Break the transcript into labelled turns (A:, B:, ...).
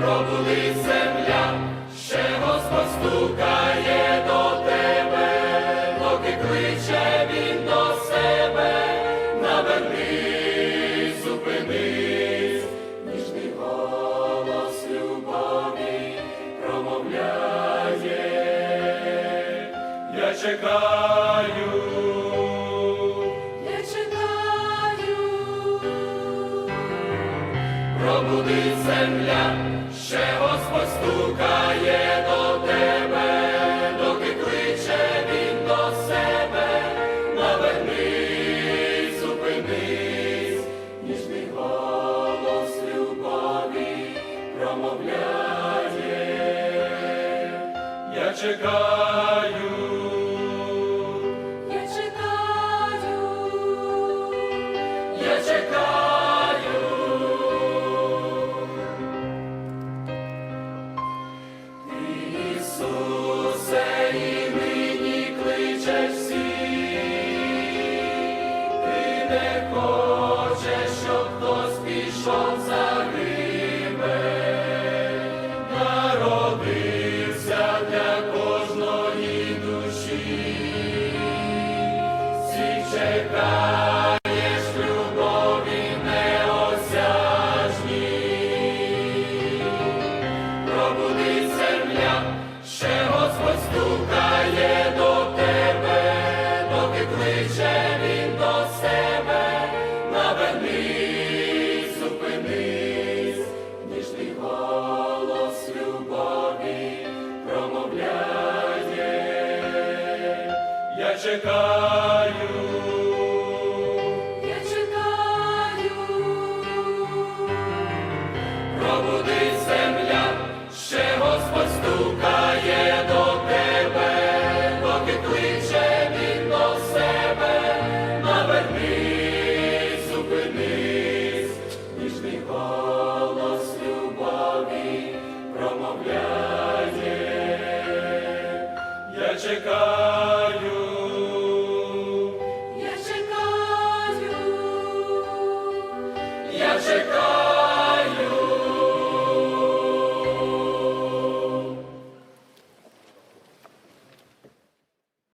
A: пробули земля, ще Господь до тебе, поки кличе він до себе, навернись, зупинись, ніжний голос любові промовляє, я чекаю. Пробудить земля, ще Господь стукає до тебе, доки кличе він до себе, навернись, зупинись, ніжний голос любові промовляє, я чекаю. Чекаєш любові неосяжній. Пробудить земля, ще Господь до тебе, доки кличе він до себе, навернись, зупинись, ніжний голос любові промовляє. Я чекаю.